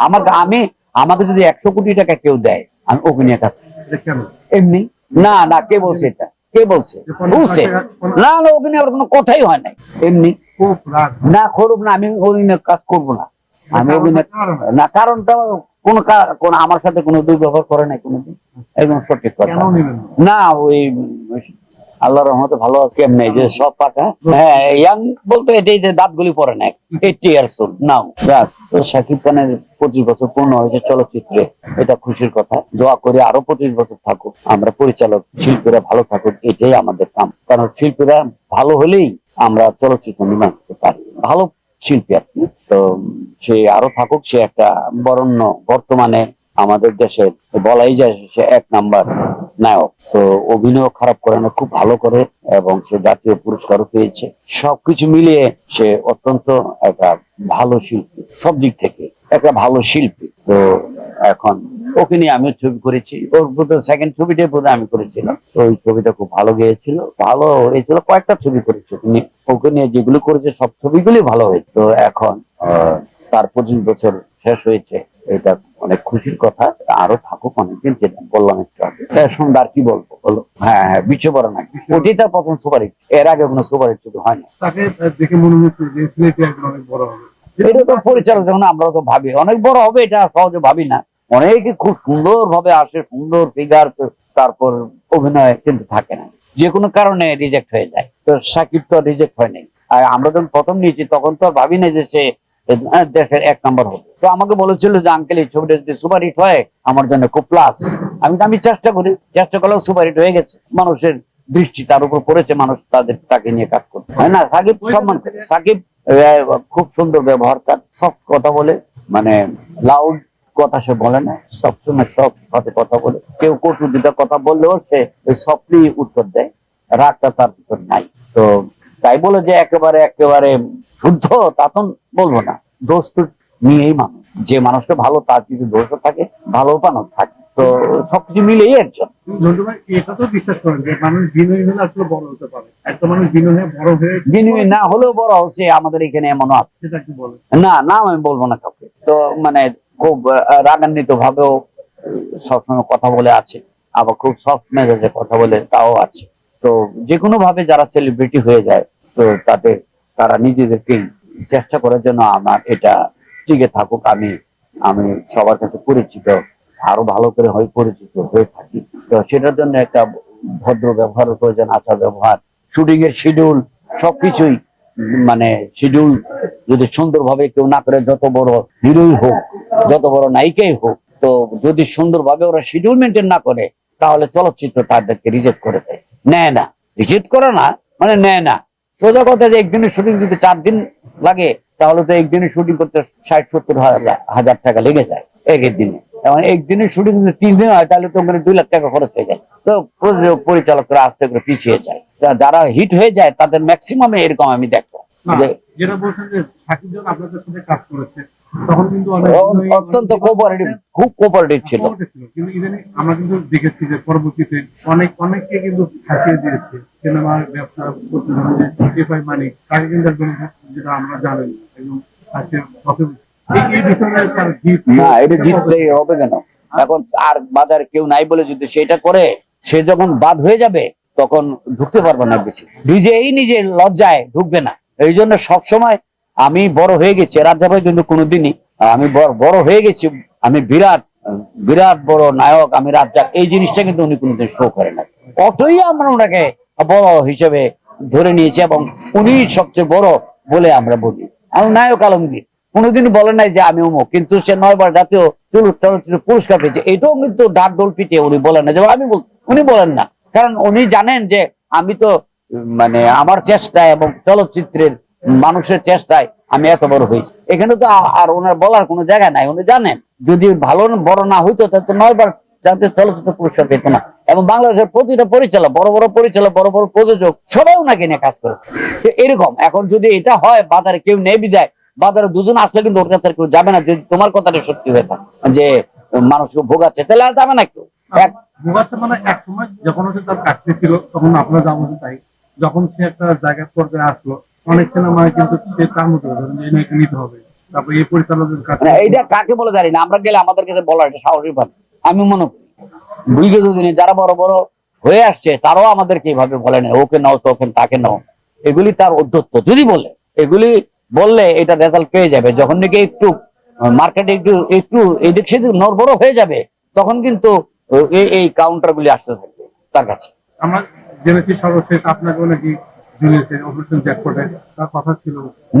আমাকে আমি আমাকে যদি একশো কোটি টাকা কেউ দেয় আমি ওকে নিয়ে কাজ এমনি? না না কে বলছে এটা? কে বলছে? টাকা- না না ওকে নিয়ে কোনো কথাই হয় নাই। এমনি? না করুক না আমি ওই কাজ করব না। আমি কারণ? না কারণটা কোন কোন আমার সাথে কোনো দুর্ব্যবহার করে নাই কোনোদিন। একদম সঠিক কথা। না? ওই আল্লাহ রহমতে ভালো আছে যে সব পাকা। হ্যাঁ ইয়াং বলতে এটাই যে দাঁতগুলি পরে না eighty years old now. Shakib খানের পঁচিশ বছর পূর্ণ হয়েছে চলচ্চিত্রে এটা খুশির কথা। দোয়া করে আরও পঁচিশ বছর থাকুক আমরা পরিচালক শিল্পীরা ভালো থাকুক এটাই আমাদের কাম। কারণ শিল্পীরা ভালো হলেই আমরা চলচ্চিত্র নির্মাণ করতে পারি। ভালো শিল্পী আপনি তো সে আরও থাকুক, সে একটা বরণ্য বর্তমানে আমাদের দেশে বলাই যায় সে এক নাম্বার নায়ক। তো অভিনয় খারাপ করে না, খুব ভালো করে, এবং সে জাতীয় পুরস্কারও পেয়েছে। সবকিছু মিলিয়ে সে অত্যন্ত একটা ভালো শিল্পী, সব দিক থেকে একটা ভালো শিল্পী। তো এখন ওকে নিয়ে আমিও ছবি করেছি। ওর সেকেন্ড ছবিটাই বোধহয় আমি করেছিলাম। ওই ছবিটা খুব ভালো গিয়েছিল, ভালো হয়েছিল, কয়েকটা ছবি করেছে। ওকে নিয়ে যেগুলো করেছে, সব ছবিগুলি ভালো হয়েছে। তো এখন তার পঁচিশ বছর শেষ হয়েছে এটা অনেক খুশির কথা আরও থাকুক অনেকদিন যেটা বললাম একটু আগে। সুন্দর কি বলব? বলো। হ্যাঁ হ্যাঁ নাকি ওটিটা প্রথম সুপারহিট এর আগে কোনো সুপারহিট ছবি হয় না তাকে দেখে মনে হচ্ছে যে সিলেটে একজন অনেক বড় হবে। এটা তো পরিচালক যখন আমরা তো ভাবি অনেক বড় হবে এটা সহজে ভাবি না। অনেকে খুব সুন্দর ভাবে আসে সুন্দর ফিগার তারপর অভিনয় কিন্তু থাকে না। যে কোনো কারণে রিজেক্ট হয়ে যায়। তো সাকিব তো রিজেক্ট হয়নি। আর আমরা যখন প্রথম নিয়েছি তখন তো আর ভাবি না যে সে দেশের এক নম্বর হবে। তো আমাকে বলেছিল যে আঙ্কেল এই ছবিটা যদি সুপার হিট হয় আমার জন্য খুব প্লাস আমি আমি চেষ্টা করি চেষ্টা করলেও সুপার হিট হয়ে গেছে। মানুষের দৃষ্টি তার উপর পড়েছে মানুষ তাদের তাকে নিয়ে কাজ করতে হয় না? সাকিব সম্মান করে। সাকিব খুব সুন্দর ব্যবহার তার সব কথা বলে মানে লাউড কথা সে বলে না। সবসময় সব সাথে কথা বলে। কেউ কটু দুটা কথা বললেও সে ওই সফটলি উত্তর দেয়। রাগটা তার ভিতর নাই। তো তাই বলে যে একেবারে একেবারে শুদ্ধ তা তো বলব না। দোষ তো নিয়েই মানুষ। যে মানুষটা ভালো তার কিছু দোষও থাকে ভালো পানো থাকে। তো সবকিছু মিলেই একজন এটা তো বিশ্বাস করেন যে মানুষ বিনয়ী হলে আসলে বড় হতে পারে। একটা মানুষ বিনয় বড় হয়ে বিনিময় না হলেও বড় হচ্ছে আমাদের এখানে এমনও আছে। সেটা কি বলে না নাম আমি বলব না কাউকে। তো মানে খুব রাগান্বিত ভাবেও সবসময় কথা বলে আছে। আবার খুব সফট মেজাজে কথা বলে তাও আছে। তো যে কোনো ভাবে যারা সেলিব্রিটি হয়ে যায়, তো তাদের, তারা নিজেদেরকে চেষ্টা করার জন্য আমার এটা টিকে থাকুক। আমি আমি সবার কাছে পরিচিত, আরও ভালো করে হয়ে পরিচিত হয়ে থাকি। তো সেটার জন্য একটা ভদ্র ব্যবহারের প্রয়োজন আচার ব্যবহার শুটিং এর শিডিউল সবকিছুই মানে শিডিউল যদি সুন্দরভাবে কেউ না করে, যত বড় হিরোই হোক, যত বড় নায়িকাই হোক, তো যদি সুন্দরভাবে ওরা শিডিউল মেনটেন না করে তাহলে চলচ্চিত্র তাদেরকে রিজেক্ট করে দেয়। নেয় না। রিজেক্ট করে না মানে নেয় না। সোজা কথা যে একদিনের শুটিং যদি চার দিন লাগে তাহলে তো একদিনের শুটিং করতে ষাট সত্তর হাজার- টাকা লেগে যায় এক দিনে। এবং একদিনের শুটিং যদি তিন দিন হয় তাহলে তো ওখানে দুই লাখ টাকা খরচ হয়ে যায়। তো প্রযোজক পরিচালকরা আস্তে করে পিছিয়ে যায়। যারা হিট হয়ে যায় তাদের ম্যাক্সিমামে এরকম আমি দেখব। যেটা বলছেন যে সাকিব যখন আপনাদের সাথে কাজ করেছে তখন কিন্তু অত্যন্ত কোঅপারেটিভ খুব কোঅপারেটিভ ছিল। কিন্তু ইদানিং আমরা কিন্তু দেখেছি যে পরবর্তীতে অনেক অনেককে কিন্তু ফাঁসিয়ে দিয়েছে। সিনেমার ব্যবসা করতে যে টিফাই মানি তাকে কিন্তু একদম যেটা আমরা জানি একদম ফাঁসিয়ে পথে এই এই বিষয়ে তার জিত না এটা জিততেই হবে কেন? এখন আর বাজার কেউ নাই বলে যদি সেটা করে সে যখন বাদ হয়ে যাবে তখন ঢুকতে পারবে না বেশি। নিজেই নিজে লজ্জায় ঢুকবে না। এই জন্য সবসময় আমি বড় হয়ে গেছি রাজা ভাই কিন্তু কোনোদিনই আমি বড়- হয়ে গেছি, আমি বিরাট বিরাট বড় নায়ক, আমি রাজ্জাক, এই জিনিসটা কিন্তু উনি কোনোদিন শো করে না অতই আমরা ওনাকে বড় হিসেবে ধরে নিয়েছি এবং উনি সবচেয়ে বড় বলে আমরা বলি। আমি নায়ক আলমগীর, কোনোদিন বলে নাই যে আমি অমুক, কিন্তু সে নয়বার জাতীয় চল- চলচ্চিত্র পুরস্কার পেয়েছে, এটাও কিন্তু ডাক ডোল পিটিয়ে উনি বলেন না যে আমি উনি বলেন না। কারণ উনি জানেন যে আমি তো মানে আমার চেষ্টায় এবং চলচ্চিত্রের মানুষের চেষ্টায় আমি এত বড় হয়েছি। এখানে তো আর ওনার বলার কোনো জায়গা নাই। উনি জানেন, যদি ভালো বড় না হইতো, তাহলে নয়বার জাতীয় চলচ্চিত্র পুরস্কার পেত না। এবং বাংলাদেশের প্রতিটা পরিচালক, বড় বড় পরিচালক, বড় বড় প্রযোজক, সবাই ওনাকে নিয়ে কাজ করে। এরকম, এখন যদি এটা হয়, বাজারে কেউ নেই বিদায়, বাজারে দুজন আসলে কিন্তু ওর কাছে কেউ যাবে না যদি তোমার কথাটা সত্যি হয়ে থাকে। যে মানুষকে ভোগাচ্ছে তাহলে আর যাবে না কেউ। ভোগাচ্ছে মানে এক সময় যখন তার কাছে ছিল, তখন আপনার যা বলছেন তাই। যখন সে একটা জায়গার পর্যায়ে আসলো অনেক সিনেমায় কিন্তু তার মতো নিতে হবে তারপর এই পরিচালকের কাছে মানে এইটা কাকে বলে জানি না আমরা গেলে আমাদের কাছে বলার সাহসী আমি মনে করি বিগত দিনে যারা বড় বড় হয়ে আসছে তারাও আমাদেরকে এইভাবে বলে না ওকে নাও তোকে তাকে নাও। এগুলি তার অধ্যত্ত। যদি বলে এগুলি বললে এটা রেজাল্ট পেয়ে যাবে। যখন নাকি একটু মার্কেটে একটু একটু এদিক সেদিক নড়বড় হয়ে যাবে তখন কিন্তু এই কাউন্টার গুলি আসতে থাকবে তার কাছে। আমরা জেনেছি সর্বশেষ আপনাকেও নাকি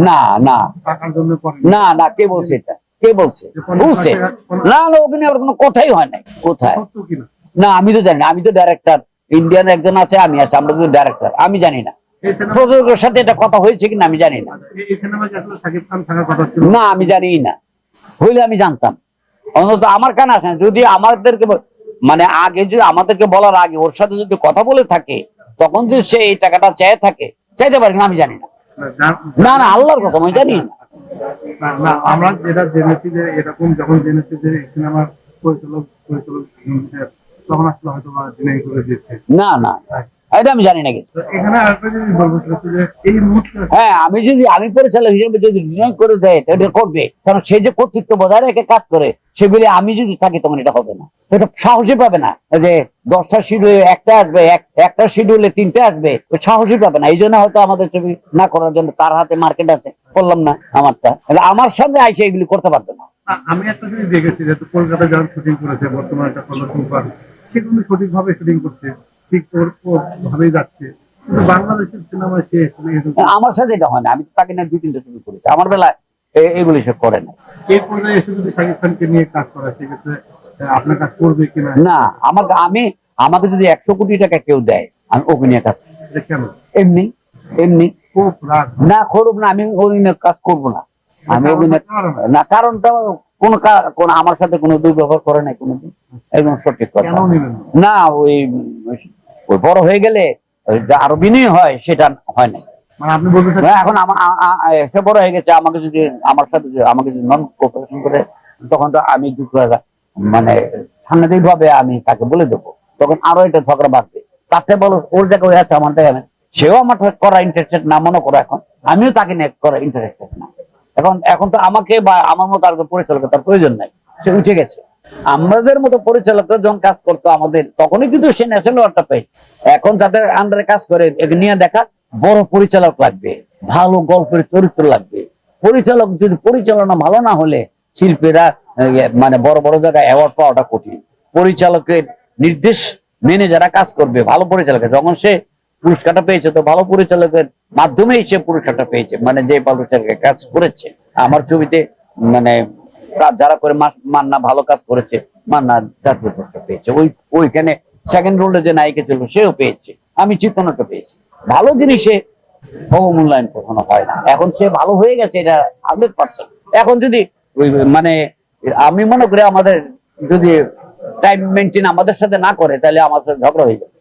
না না। না না কে বলছে এটা? কে বলছে? বলছে? না না ওখানে আর কোনো কথাই হয় নাই। কোথায়? না? আমি তো জানি না আমি তো ডাইরেক্টর ইন্ডিয়ান একজন আছে আমি আছি আমরা তো ডাইরেক্টর আমি জানি না। প্রযোজকের সাথে এটা কথা হয়েছে কিনা আমি জানি না। না আমি জানি না। হইলে আমি জানতাম। অন্তত আমার কানে আসে না। যদি আমাদেরকে মানে আগে যদি আমাদেরকে বলার আগে ওর সাথে যদি কথা বলে থাকে তখন যদি সে এই টাকাটা চেয়ে থাকে চাইতে পারে না আমি জানি না। না, না আল্লাহর কথা আমি জানি না। আমরা যেটা জেনেছি যে এরকম যখন জেনেছি যে সিনেমার পরিচালক পরিচালক তখন আসলে হয়তো না না। এটা আমি জানি না কিছু তো এখানে আরেকটা জিনিস বলব সেটা হচ্ছে যে এই মুহূর্তে হ্যাঁ আমি যদি আমি পরিচালক হিসেবে যদি করে দেয় এটা করবে। কারণ সে যে কর্তৃত্ব বজায় রেখে কাজ করে সেগুলি আমি যদি থাকি তখন এটা হবে না। এটা সাহসী পাবে না এই যে দশটা শিডিউলে একটা আসবে এক- একটা শিডিউলে তিনটে আসবে। সাহসী পাবে না। এই জন্য হয়তো আমাদের ছবি না করার জন্য তার হাতে মার্কেট আছে। করলাম না আমারটা। তাহলে আমার সামনে আইসে এগুলি করতে পারবে না। আমি একটা জিনিস দেখেছি যে কলকাতায় যারা শুটিং করেছে বর্তমানে একটা সঠিকভাবে শুটিং করছে। ঠিক ওর ওর ভাবেই যাচ্ছে। বাংলাদেশের সিনেমায় সে আমার সাথে এটা হয় না আমি তাকে দুই তিনটে ছবি করেছি আমার বেলায় এগুলি সে করে না। এই পর্যায়ে এসে যদি শাকিব খানকে নিয়ে কাজ করা সেক্ষেত্রে আপনার কাজ করবে কিনা না? আমার আমি আমাকে যদি একশো কোটি টাকা কেউ দেয় আমি ওকে নিয়ে কাজ। কেন? এমনি এমনি। খুব না করব না আমি অভিনয় কাজ করব না। আমি অভিনয় না কারণটা কোন কোন আমার সাথে কোনো দুর্ব্যবহার করে নাই কোনোদিন। একদম সঠিক কথা। না? না ওই ওই বড় হয়ে গেলে আরও বিনয় হয় সেটা হয় না। মানে আপনি বলতে এখন সে বড় হয়ে গেছে আমাকে যদি আমার সাথে আমাকে যদি নন কোপারেশন করে তখন তো আমি মানে সাংঘাতিক ভাবে আমি তাকে বলে দেবো। তখন আরও এটা ঝগড়া বাড়বে। তাতে বলো ওর জায়গায় ওই আছে আমার জায়গায় সেও আমার করা ইন্টারেস্টেড না মনে করো এখন। আমিও তাকে নিয়ে করা ইন্টারেস্টেড না। এখন এখন তো আমাকে বা আমার মতো আর পরিচালকের তার প্রয়োজন নাই। সে উঠে গেছে। আমাদের মতো পরিচালকরা যখন কাজ করতো আমাদের, তখনই কিন্তু সে ন্যাশনাল অ্যাওয়ার্ডটা পেয়ে। এখন যাদের আন্ডারে কাজ করে নিয়ে দেখা, বড় পরিচালক লাগবে, ভালো গল্পের চরিত্র লাগবে। পরিচালক যদি পরিচালনা ভালো না হলে শিল্পীরা মানে বড় বড় জায়গায় অ্যাওয়ার্ড পাওয়াটা কঠিন। পরিচালকের নির্দেশ মেনে যারা কাজ করবে, ভালো পরিচালকের যখন সে পুরস্কারটা পেয়েছে, তো ভালো পরিচালকের মাধ্যমেই সে পুরস্কারটা পেয়েছে মানে যে পরিচালকের কাজ করেছে। আমার ছবিতে মানে তার যারা করে মান্না ভালো কাজ করেছে, মান্না জাতীয় পুরস্কার পেয়েছে। ওই ওইখানে সেকেন্ড রোলে যে নায়িকা ছিল, সেও পেয়েছে। আমি চিত্রনাট্য পেয়েছি। ভালো জিনিসে অবমূল্যায়ন কখনো হয় না। এখন সে ভালো হয়ে গেছে, এটা হান্ড্রেড পার্সেন্ট এখন যদি মানে আমি মনে করি আমাদের যদি টাইম মেনটেন আমাদের সাথে না করে, তাহলে সাথে ঝগড়া হয়ে যাবে।